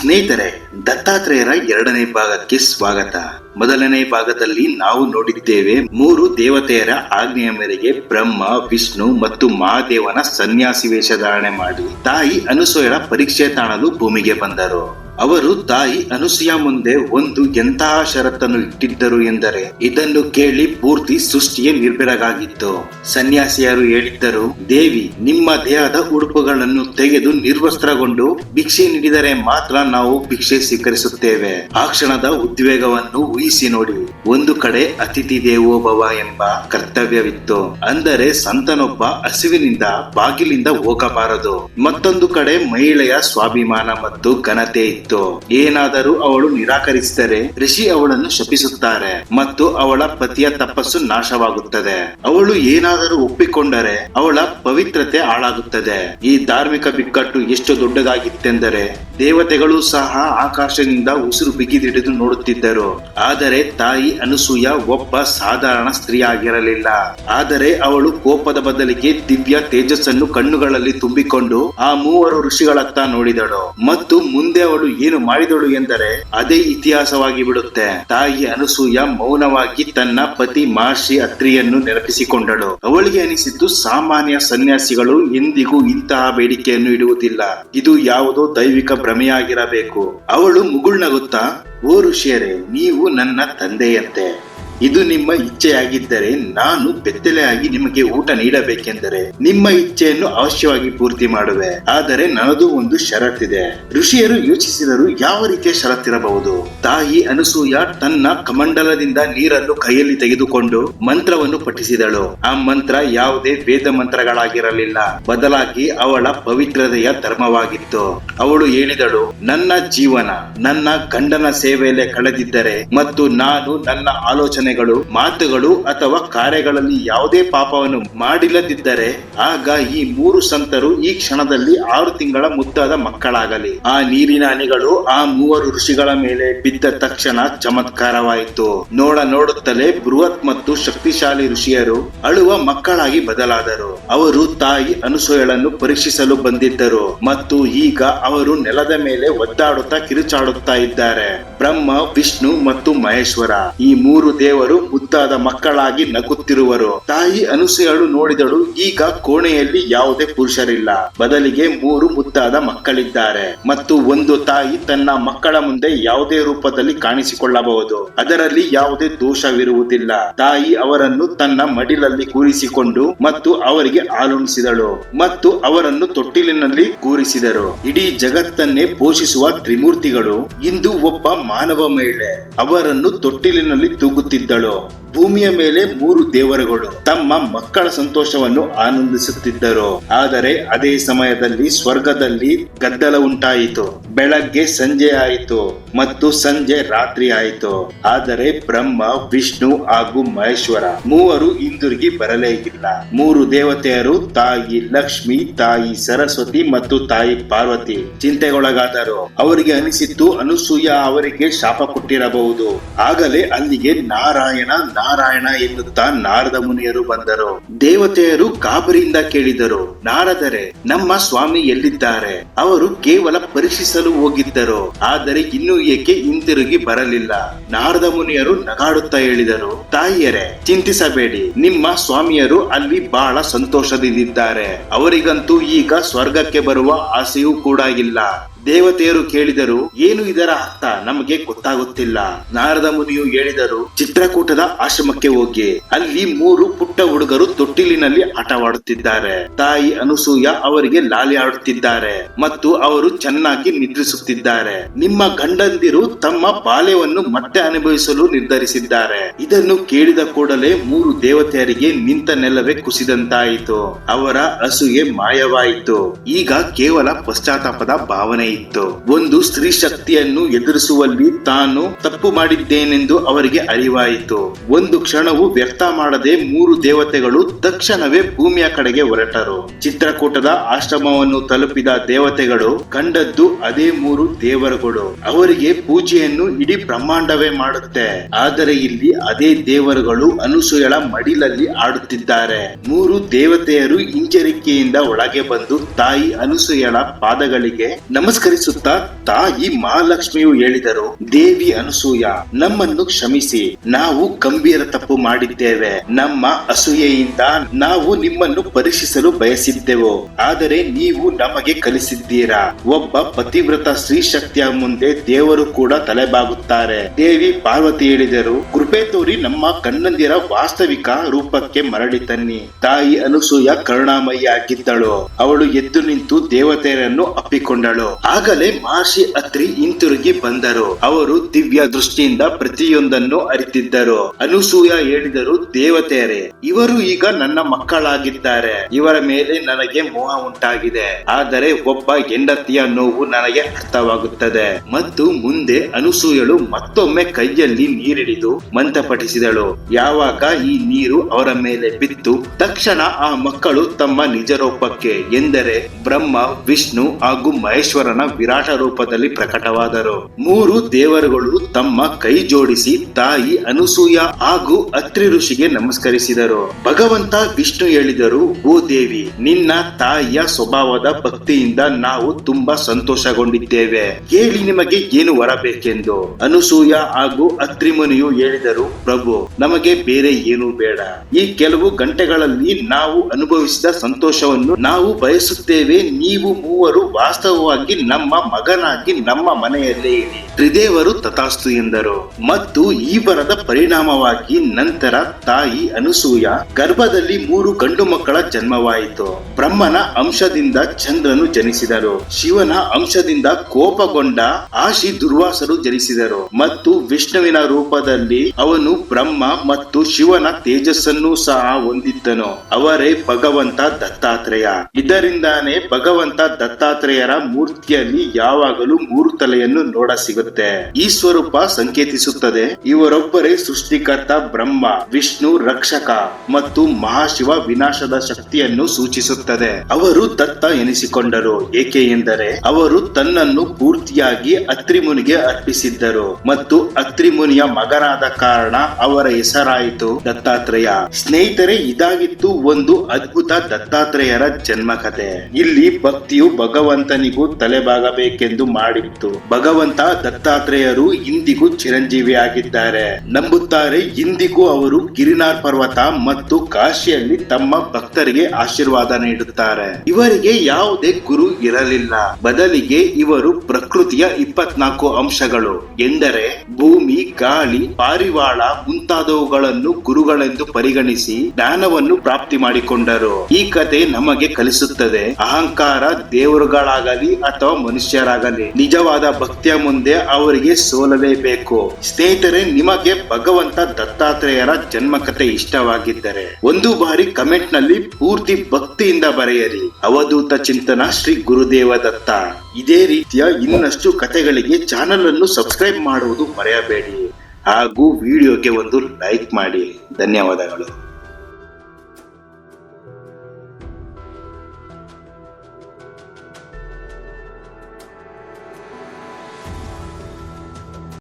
ಸ್ನೇಹಿತರೆ, ದತ್ತಾತ್ರೇಯರ ಎರಡನೇ ಭಾಗಕ್ಕೆ ಸ್ವಾಗತ. ಮೊದಲನೇ ಭಾಗದಲ್ಲಿ ನಾವು ನೋಡಿದ್ದೇವೆ ಮೂರು ದೇವತೆಯರ ಆಜ್ಞೆಯ ಮೇರೆಗೆ ಬ್ರಹ್ಮ, ವಿಷ್ಣು ಮತ್ತು ಮಹಾದೇವನ ಸನ್ಯಾಸಿ ವೇಷಧಾರಣೆ ಮಾಡಿ ತಾಯಿ ಅನುಸೂಯರ ಪರೀಕ್ಷೆ ತಾಣಲು ಭೂಮಿಗೆ ಬಂದರು. ಅವರು ತಾಯಿ ಅನುಸೂಯ ಮುಂದೆ ಒಂದು ಎಂತಹ ಷರತ್ತನ್ನು ಇಟ್ಟಿದ್ದರು ಎಂದರೆ ಇದನ್ನು ಕೇಳಿ ಪೂರ್ತಿ ಸೃಷ್ಟಿಯೇ ನಿರ್ಬೆರಗಾಗಿತ್ತು ಸನ್ಯಾಸಿಯರು ಹೇಳಿದ್ದರು, ದೇವಿ, ನಿಮ್ಮ ದೇಹದ ಉಡುಪುಗಳನ್ನು ತೆಗೆದು ನಿರ್ವಸ್ತ್ರಗೊಂಡು ಭಿಕ್ಷೆ ನೀಡಿದರೆ ಮಾತ್ರ ನಾವು ಭಿಕ್ಷೆ ಸ್ವೀಕರಿಸುತ್ತೇವೆ. ಆ ಕ್ಷಣದ ಉದ್ವೇಗವನ್ನು ಊಹಿಸಿ ನೋಡಿ. ಒಂದು ಕಡೆ ಅತಿಥಿ ದೇವೋಭವ ಎಂಬ ಕರ್ತವ್ಯವಿತ್ತು. ಅಂದರೆ ಸಂತನೊಬ್ಬ ಹಸಿವಿನಿಂದ ಬಾಗಿಲಿಂದ ಹೋಗಬಾರದು. ಮತ್ತೊಂದು ಕಡೆ ಮಹಿಳೆಯ ಸ್ವಾಭಿಮಾನ ಮತ್ತು ಘನತೆ ಇತ್ತು. ಏನಾದರೂ ಅವಳು ನಿರಾಕರಿಸಿದರೆ ಋಷಿ ಅವಳನ್ನು ಶಪಿಸುತ್ತಾರೆ ಮತ್ತು ಅವಳ ಪತಿಯ ತಪಸ್ಸು ನಾಶವಾಗುತ್ತದೆ. ಅವಳು ಏನಾದರೂ ಒಪ್ಪಿಕೊಂಡರೆ ಅವಳ ಪವಿತ್ರತೆ ಹಾಳಾಗುತ್ತದೆ. ಈ ಧಾರ್ಮಿಕ ಬಿಕ್ಕಟ್ಟು ಎಷ್ಟು ದೊಡ್ಡದಾಗಿತ್ತೆಂದರೆ ದೇವತೆಗಳು ಸಹ ಆಕಾಶದಿಂದ ಉಸಿರು ಬಿಗಿದಿಡಿದು ನೋಡುತ್ತಿದ್ದರು. ಆದರೆ ತಾಯಿ ಅನಸೂಯ ಒಬ್ಬ ಸಾಧಾರಣ ಸ್ತ್ರೀಯಾಗಿರಲಿಲ್ಲ. ಆದರೆ ಅವಳು ಕೋಪದ ಬದಲಿಗೆ ದಿವ್ಯ ತೇಜಸ್ಸನ್ನು ಕಣ್ಣುಗಳಲ್ಲಿ ತುಂಬಿಕೊಂಡು ಆ ಮೂವರು ಋಷಿಗಳತ್ತ ನೋಡಿದಳು. ಮತ್ತು ಮುಂದೆ ಅವಳು ಏನು ಮಾಡಿದಳು ಎಂದರೆ ಅದೇ ಇತಿಹಾಸವಾಗಿ ಬಿಡುತ್ತೆ. ತಾಯಿ ಅನಸೂಯ ಮೌನವಾಗಿ ತನ್ನ ಪತಿ ಮಹರ್ಷಿ ಅತ್ರಿಯನ್ನು ನೆನಪಿಸಿಕೊಂಡಳು. ಅವಳಿಗೆ ಅನಿಸಿದ್ದು ಸಾಮಾನ್ಯ ಸನ್ಯಾಸಿಗಳು ಎಂದಿಗೂ ಇಂತಹ ಬೇಡಿಕೆಯನ್ನು ಇಡುವುದಿಲ್ಲ. ಇದು ಯಾವುದೋ ದೈವಿಕ ಭ್ರಮೆಯಾಗಿರಬೇಕು. ಅವಳು ಮುಗುಳ್ನಗುತ್ತಾ ಓ ಋಷಿಯರೇ ನೀವು ನನ್ನ ತಂದೆಯಂತೆ. ಇದು ನಿಮ್ಮ ಇಚ್ಛೆಯಾಗಿದ್ದರೆ ನಾನು ಬೆತ್ತಲೆಯಾಗಿ ನಿಮಗೆ ಊಟ ನೀಡಬೇಕೆಂದರೆ ನಿಮ್ಮ ಇಚ್ಛೆಯನ್ನು ಅವಶ್ಯವಾಗಿ ಪೂರ್ತಿ ಮಾಡುವೆ. ಆದರೆ ನನ್ನದು ಒಂದು ಷರತ್ತಿದೆ. ಋಷಿಯರು ಯೋಚಿಸಿದರು ಯಾವ ರೀತಿಯ ಷರತ್ತಿರಬಹುದು. ತಾಯಿ ಅನಸೂಯ ತನ್ನ ಕಮಂಡಲದಿಂದ ನೀರನ್ನು ಕೈಯಲ್ಲಿ ತೆಗೆದುಕೊಂಡು ಮಂತ್ರವನ್ನು ಪಠಿಸಿದಳು. ಆ ಮಂತ್ರ ಯಾವುದೇ ವೇದ ಮಂತ್ರಗಳಾಗಿರಲಿಲ್ಲ. ಬದಲಾಗಿ ಅವಳ ಪವಿತ್ರತೆಯ ಧರ್ಮವಾಗಿತ್ತು. ಅವಳು ಹೇಳಿದಳು, ನನ್ನ ಜೀವನ, ನನ್ನ ಗಂಡನ ಸೇವೆಯಲ್ಲೇ ಕಳೆದಿದ್ದರೆ ಮತ್ತು ನಾನು ನನ್ನ ಆಲೋಚನೆಗಳು ಮಾತುಗಳು ಅಥವಾ ಕಾರ್ಯಗಳಲ್ಲಿ ಯಾವುದೇ ಪಾಪವನ್ನು ಮಾಡಿಲ್ಲದಿದ್ದರೆ, ಆಗ ಈ ಮೂರು ಸಂತರು ಈ ಕ್ಷಣದಲ್ಲಿ ಆರು ತಿಂಗಳ ಮುದ್ದಾದ ಮಕ್ಕಳಾಗಲಿ. ಆ ನೀರಿನ ಅನಿಗಳು ಆ ಮೂವರು ಋಷಿಗಳ ಮೇಲೆ ಬಿದ್ದ ತಕ್ಷಣ ಚಮತ್ಕಾರವಾಯಿತು. ನೋಡ ನೋಡುತ್ತಲೇ ಬೃಹತ್ ಮತ್ತು ಶಕ್ತಿಶಾಲಿ ಋಷಿಯರು ಅಳುವ ಮಕ್ಕಳಾಗಿ ಬದಲಾದರು. ಅವರು ತಾಯಿ ಅನುಸೂಯಳನ್ನು ಪರೀಕ್ಷಿಸಲು ಬಂದಿದ್ದರು ಮತ್ತು ಈಗ ಅವರು ನೆಲದ ಮೇಲೆ ಒದ್ದಾಡುತ್ತಾ ಕಿರುಚಾಡುತ್ತಾ ಇದ್ದಾರೆ. ಬ್ರಹ್ಮ, ವಿಷ್ಣು ಮತ್ತು ಮಹೇಶ್ವರ. ಈ ಮೂರು ದೇವರು ಮುದ್ದಾದ ಮಕ್ಕಳಾಗಿ ನಗುತ್ತಿರುವರು. ತಾಯಿ ಅನುಸೆಯಳು ನೋಡಿದಳು, ಈಗ ಕೋಣೆಯಲ್ಲಿ ಯಾವುದೇ ಪುರುಷರಿಲ್ಲ. ಬದಲಿಗೆ ಮೂರು ಮುದ್ದಾದ ಮಕ್ಕಳಿದ್ದಾರೆ. ಮತ್ತು ಒಂದು ತಾಯಿ ತನ್ನ ಮಕ್ಕಳ ಮುಂದೆ ಯಾವುದೇ ರೂಪದಲ್ಲಿ ಕಾಣಿಸಿಕೊಳ್ಳಬಹುದು. ಅದರಲ್ಲಿ ಯಾವುದೇ ದೋಷವಿರುವುದಿಲ್ಲ. ತಾಯಿ ಅವರನ್ನು ತನ್ನ ಮಡಿಲಲ್ಲಿ ಕೂರಿಸಿಕೊಂಡು ಮತ್ತು ಅವರಿಗೆ ಹಾಲುಣಿಸಿದಳು ಮತ್ತು ಅವರನ್ನು ತೊಟ್ಟಿಲಿನಲ್ಲಿ ಕೂರಿಸಿದರು. ಇಡೀ ಜಗತ್ತನ್ನೇ ಪೋಷಿಸುವ ತ್ರಿಮೂರ್ತಿಗಳು, ಇಂದು ಒಬ್ಬ ಮಾನವ ಮಹಿಳೆ ಅವರನ್ನು ತೊಟ್ಟಿಲಿನಲ್ಲಿ ತೂಗುತ್ತಿದ್ದಳು. ಭೂಮಿಯ ಮೇಲೆ ಮೂರು ದೇವರುಗಳು ತಮ್ಮ ಮಕ್ಕಳ ಸಂತೋಷವನ್ನು ಆನಂದಿಸುತ್ತಿದ್ದರು. ಆದರೆ ಅದೇ ಸಮಯದಲ್ಲಿ ಸ್ವರ್ಗದಲ್ಲಿ ಗದ್ದಲ ಉಂಟಾಯಿತು. ಬೆಳಗ್ಗೆ ಸಂಜೆ ಆಯಿತು ಮತ್ತು ಸಂಜೆ ರಾತ್ರಿ ಆಯಿತು. ಆದರೆ ಬ್ರಹ್ಮ, ವಿಷ್ಣು ಹಾಗೂ ಮಹೇಶ್ವರ ಮೂವರು ಹಿಂದಿರುಗಿ ಬರಲೇ ಇಲ್ಲ. ಮೂರು ದೇವತೆಯರು ತಾಯಿ ಲಕ್ಷ್ಮಿ, ತಾಯಿ ಸರಸ್ವತಿ ಮತ್ತು ತಾಯಿ ಪಾರ್ವತಿ ಚಿಂತೆಗೊಳಗಾದರು. ಅವರಿಗೆ ಅನಿಸಿತ್ತು ಅನುಸೂಯ ಅವರಿಗೆ ಶಾಪ ಕೊಟ್ಟಿರಬಹುದು. ಆಗಲೇ ಅಲ್ಲಿಗೆ ನಾರಾಯಣ ನಾರಾಯಣ ಎನ್ನುತ್ತಾ ನಾರದ ಮುನಿಯರು ಬಂದರು. ದೇವತೆಯರು ಕಾಬರಿಯಿಂದ ಕೇಳಿದರು, ನಾರದರೆ, ನಮ್ಮ ಸ್ವಾಮಿ ಎಲ್ಲಿದ್ದಾರೆ? ಅವರು ಕೇವಲ ಪರೀಕ್ಷಿಸಲು ಹೋಗಿದ್ದರು, ಆದರೆ ಇನ್ನೂ ಏಕೆ ಹಿಂತಿರುಗಿ ಬರಲಿಲ್ಲ? ನಾರದ ಮುನಿಯರು ನಗಾಡುತ್ತಾ ಹೇಳಿದರು, ತಾಯಿಯರೇ, ಚಿಂತಿಸಬೇಡಿ, ನಿಮ್ಮ ಸ್ವಾಮಿಯರು ಅಲ್ಲಿ ಬಹಳ ಸಂತೋಷದಿಂದಿದ್ದಾರೆ ಅವರಿಗಂತೂ ಈಗ ಸ್ವರ್ಗಕ್ಕೆ ಬರುವ ಆಸೆಯೂ ಕೂಡ ಇಲ್ಲ. ದೇವತೆಯರು ಕೇಳಿದರು, ಏನು ಇದರ ಅರ್ಥ? ನಮಗೆ ಗೊತ್ತಾಗುತ್ತಿಲ್ಲ. ನಾರದ ಮುನಿಯು ಹೇಳಿದರು, ಚಿತ್ರಕೂಟದ ಆಶ್ರಮಕ್ಕೆ ಹೋಗಿ. ಅಲ್ಲಿ ಮೂರು ಪುಟ್ಟ ಹುಡುಗರು ತೊಟ್ಟಿಲಿನಲ್ಲಿ ಆಟವಾಡುತ್ತಿದ್ದಾರೆ. ತಾಯಿ ಅನುಸೂಯ ಅವರಿಗೆ ಲಾಲಿ ಆಡುತ್ತಿದ್ದಾರೆ ಮತ್ತು ಅವರು ಚೆನ್ನಾಗಿ ನಿದ್ರಿಸುತ್ತಿದ್ದಾರೆ. ನಿಮ್ಮ ಗಂಡಂದಿರು ತಮ್ಮ ಬಾಲ್ಯವನ್ನು ಮತ್ತೆ ಅನುಭವಿಸಲು ನಿರ್ಧರಿಸಿದ್ದಾರೆ. ಇದನ್ನು ಕೇಳಿದ ಕೂಡಲೇ ಮೂರು ದೇವತೆಯರಿಗೆ ನಿಂತ ನೆಲವೇ ಕುಸಿದಂತಾಯಿತು. ಅವರ ಅಸೂಯೆ ಮಾಯವಾಯಿತು. ಈಗ ಕೇವಲ ಪಶ್ಚಾತ್ತಾಪದ ಭಾವನೆ ಇತ್ತು. ಒಂದು ಸ್ತ್ರೀ ಶಕ್ತಿಯನ್ನು ಎದುರಿಸುವಲ್ಲಿ ತಾನು ತಪ್ಪು ಮಾಡಿದ್ದೇನೆಂದು ಅವರಿಗೆ ಅರಿವಾಯಿತು. ಒಂದು ಕ್ಷಣವು ವ್ಯರ್ಥ ಮಾಡದೆ ಮೂರು ದೇವತೆಗಳು ತಕ್ಷಣವೇ ಭೂಮಿಯ ಕಡೆಗೆ ಹೊರಟರು. ಚಿತ್ರಕೂಟದ ಆಶ್ರಮವನ್ನು ತಲುಪಿದ ದೇವತೆಗಳು ಕಂಡದ್ದು ಅದೇ ಮೂರು ದೇವರುಗಳು. ಅವರಿಗೆ ಪೂಜೆಯನ್ನು ಇಡೀ ಬ್ರಹ್ಮಾಂಡವೇ ಮಾಡುತ್ತೆ. ಆದರೆ ಇಲ್ಲಿ ಅದೇ ದೇವರುಗಳು ಅನುಸೂಯಳ ಮಡಿಲಲ್ಲಿ ಆಡುತ್ತಿದ್ದಾರೆ. ಮೂರು ದೇವತೆಯರು ಹಿಂಜರಿಕೆಯಿಂದ ಒಳಗೆ ಬಂದು ತಾಯಿ ಅನುಸೂಯಳ ಪಾದಗಳಿಗೆ ನಮಸ್ಕಾರ ನಮಸ್ಕರಿಸುತ್ತಾ ತಾಯಿ ಮಹಾಲಕ್ಷ್ಮಿಯು ಹೇಳಿದರು, ದೇವಿ ಅನಸೂಯ, ನಮ್ಮನ್ನು ಕ್ಷಮಿಸಿ. ನಾವು ಗಂಭೀರ ತಪ್ಪು ಮಾಡಿದ್ದೇವೆ. ನಮ್ಮ ಅಸೂಯೆಯಿಂದ ನಾವು ನಿಮ್ಮನ್ನು ಪರೀಕ್ಷಿಸಲು ಬಯಸಿದ್ದೆವು. ಆದರೆ ನೀವು ನಮಗೆ ಕಲಿಸಿದ್ದೀರಾ? ಒಬ್ಬ ಪತಿವ್ರತ ಸ್ತ್ರೀ ಶಕ್ತಿಯ ಮುಂದೆ ದೇವರು ಕೂಡ ತಲೆಬಾಗುತ್ತಾರೆ. ದೇವಿ ಪಾರ್ವತಿ ಹೇಳಿದರು, ಕೃಪೆ ತೋರಿ ನಮ್ಮ ಕಣ್ಣಂದಿರ ವಾಸ್ತವಿಕ ರೂಪಕ್ಕೆ ಮರಳಿ ತನ್ನಿ. ತಾಯಿ ಅನಸೂಯ ಕರುಣಾಮಯಿ ಆಗಿದ್ದಳು. ಅವಳು ಎದ್ದು ನಿಂತು ದೇವತೆಯರನ್ನು ಅಪ್ಪಿಕೊಂಡಳು. ಆಗಲೇ ಮಹರ್ಷಿ ಅತ್ರಿ ಹಿಂತಿರುಗಿ ಬಂದರು. ಅವರು ದಿವ್ಯ ದೃಷ್ಟಿಯಿಂದ ಪ್ರತಿಯೊಂದನ್ನು ಅರಿತಿದ್ದರು. ಅನುಸೂಯ ಹೇಳಿದರು, ದೇವತೆಯರೇ, ಇವರು ಈಗ ನನ್ನ ಮಕ್ಕಳಾಗಿದ್ದಾರೆ. ಇವರ ಮೇಲೆ ನನಗೆ ಮೋಹ ಉಂಟಾಗಿದೆ. ಆದರೆ ಒಬ್ಬ ಹೆಂಡತಿಯ ನೋವು ನನಗೆ ಅರ್ಥವಾಗುತ್ತದೆ. ಮತ್ತು ಮುಂದೆ ಅನುಸೂಯಳು ಮತ್ತೊಮ್ಮೆ ಕೈಯಲ್ಲಿ ನೀರಿಡಿದು ಮಂತಪಡಿಸಿದಳು ಯಾವಾಗ ಈ ನೀರು ಅವರ ಮೇಲೆ ಬಿತ್ತು, ತಕ್ಷಣ ಆ ಮಕ್ಕಳು ತಮ್ಮ ನಿಜ ರೂಪಕ್ಕೆ ಎಂದರೆ ಬ್ರಹ್ಮ, ವಿಷ್ಣು ಹಾಗೂ ಮಹೇಶ್ವರನ ವಿರಾಟ ರೂಪದಲ್ಲಿ ಪ್ರಕಟವಾದರು. ಮೂರು ದೇವರುಗಳು ತಮ್ಮ ಕೈ ಜೋಡಿಸಿ ತಾಯಿ ಅನುಸೂಯ ಹಾಗೂ ಅತ್ರಿ ಋಷಿಗೆ ನಮಸ್ಕರಿಸಿದರು. ಭಗವಂತ ವಿಷ್ಣು ಹೇಳಿದರು, ಓ ದೇವಿ, ನಿನ್ನ ತಾಯಿಯ ಸ್ವಭಾವದ ಭಕ್ತಿಯಿಂದ ನಾವು ತುಂಬಾ ಸಂತೋಷಗೊಂಡಿದ್ದೇವೆ. ಕೇಳಿ ನಿಮಗೆ ಏನು ವರಬೇಕೆಂದು. ಅನುಸೂಯ ಹಾಗೂ ಅತ್ರಿಮುನಿಯು ಹೇಳಿದರು, ಪ್ರಭು, ನಮಗೆ ಬೇರೆ ಏನು ಬೇಡ. ಈ ಕೆಲವು ಗಂಟೆಗಳಲ್ಲಿ ನಾವು ಅನುಭವಿಸಿದ ಸಂತೋಷವನ್ನು ನಾವು ಬಯಸುತ್ತೇವೆ. ನೀವು ಮೂವರು ವಾಸ್ತವವಾಗಿ ನಮ್ಮ ಮಗನಾಗಿ ನಮ್ಮ ಮನೆಯಲ್ಲೇ ತ್ರಿದೇವರು ತಥಾಸ್ತು ಎಂದರು. ಮತ್ತು ಈ ಬರದ ಪರಿಣಾಮವಾಗಿ ನಂತರ ತಾಯಿ ಅನುಸೂಯ ಗರ್ಭದಲ್ಲಿ ಮೂರು ಗಂಡು ಮಕ್ಕಳ ಜನ್ಮವಾಯಿತು. ಬ್ರಹ್ಮನ ಅಂಶದಿಂದ ಚಂದ್ರನು ಜನಿಸಿದರು. ಶಿವನ ಅಂಶದಿಂದ ಕೋಪಗೊಂಡ ಆಶಿ ದುರ್ವಾಸರು ಜನಿಸಿದರು. ಮತ್ತು ವಿಷ್ಣುವಿನ ರೂಪದಲ್ಲಿ ಅವನು ಬ್ರಹ್ಮ ಮತ್ತು ಶಿವನ ತೇಜಸ್ಸನ್ನು ಸಹ ಹೊಂದಿದ್ದನು. ಅವರೇ ಭಗವಂತ ದತ್ತಾತ್ರೇಯ. ಇದರಿಂದಾನೇ ಭಗವಂತ ದತ್ತಾತ್ರೇಯರ ಮೂರ್ತಿಯಲ್ಲಿ ಯಾವಾಗಲೂ ಮೂರು ತಲೆಯನ್ನು ನೋಡ ಸಿಗುತ್ತೆ. ಈ ಸ್ವರೂಪ ಸಂಕೇತಿಸುತ್ತದೆ. ಇವರೊಬ್ಬರೇ ಸೃಷ್ಟಿಕರ್ತ ಬ್ರಹ್ಮ, ವಿಷ್ಣು, ರಕ್ಷಕ ಮತ್ತು ಮಹಾಶಿವ ವಿನಾಶದ ಶಕ್ತಿಯನ್ನು ಸೂಚಿಸುತ್ತದೆ. ಅವರು ದತ್ತ ಎನಿಸಿಕೊಂಡರು. ಏಕೆ ಎಂದರೆ ಅವರು ತನ್ನನ್ನು ಪೂರ್ತಿಯಾಗಿ ಅತ್ರಿಮುನಿಗೆ ಅರ್ಪಿಸಿದ್ದರು ಮತ್ತು ಅತ್ರಿಮುನಿಯ ಮಗನಾದ ಕಾರಣ ಅವರ ಹೆಸರಾಯಿತು ದತ್ತಾತ್ರೇಯ. ಸ್ನೇಹಿತರೆ, ಇದಾಗಿತ್ತು ಒಂದು ಅದ್ಭುತ ದತ್ತಾತ್ರೇಯರ ಜನ್ಮ ಕಥೆ ಇಲ್ಲಿ ಭಕ್ತಿಯು ಭಗವಂತನಿಗೂ ತಲೆಬಾಗಬೇಕೆಂದು ಮಾಡಿತ್ತು. ಭಗವಂತ ದತ್ತಾತ್ರೇಯರು ಇಂದಿಗೂ ಚಿರಂಜೀವಿಯಾಗಿದ್ದಾರೆ ನಂಬುತ್ತಾರೆ ಇಂದಿಗೂ ಅವರು ಗಿರಿನಾರ್ ಪರ್ವತ ಮತ್ತು ಕಾಶಿಯಲ್ಲಿ ತಮ್ಮ ಭಕ್ತರಿಗೆ ಆಶೀರ್ವಾದ ನೀಡುತ್ತಾರೆ. ಇವರಿಗೆ ಯಾವುದೇ ಗುರು ಇರಲಿಲ್ಲ. ಬದಲಿಗೆ ಇವರು ಪ್ರಕೃತಿಯ ಇಪ್ಪತ್ನಾಲ್ಕು ಅಂಶಗಳು. ಎಂದರೆ ಭೂಮಿ, ಗಾಳಿ, ಪಾರಿವಾಳ ಮುಂತಾದವುಗಳನ್ನು ಗುರುಗಳೆಂದು ಪರಿಗಣಿಸಿ ಜ್ಞಾನವನ್ನು ಪ್ರಾಪ್ತಿ ಮಾಡಿಕೊಂಡರು. ಈ ಕತೆ ನಮಗೆ ಕಲಿಸುತ್ತದೆ. ಅಹಂಕಾರ ದೇವರುಗಳಾಗಲಿ ಅಥವಾ ಮನುಷ್ಯರಾಗಲಿ. ನಿಜವಾದ ಭಕ್ತಿಯ ಮುಂದೆ ಅವರಿಗೆ ಸೋಲಲೇಬೇಕು. ಸ್ನೇಹಿತರೆ, ನಿಮಗೆ ಭಗವಂತ ದತ್ತಾತ್ರೇಯರ ಜನ್ಮ ಕಥೆ ಇಷ್ಟವಾಗಿದ್ದರೆ, ಒಂದು ಬಾರಿ ಕಮೆಂಟ್ನಲ್ಲಿ ಪೂರ್ತಿ ಭಕ್ತಿಯಿಂದ ಬರೆಯಿರಿ. ಅವಧೂತ ಚಿಂತನ ಶ್ರೀ ಗುರುದೇವ ದತ್ತ. ಇದೇ ರೀತಿಯ ಇನ್ನಷ್ಟು ಕಥೆಗಳಿಗೆ ಚಾನಲ್ ಅನ್ನು ಸಬ್ಸ್ಕ್ರೈಬ್ ಮಾಡುವುದು ಮರೆಯಬೇಡಿ. ಹಾಗೂ ವಿಡಿಯೋಗೆ ಒಂದು ಲೈಕ್ ಮಾಡಿ. ಧನ್ಯವಾದಗಳು.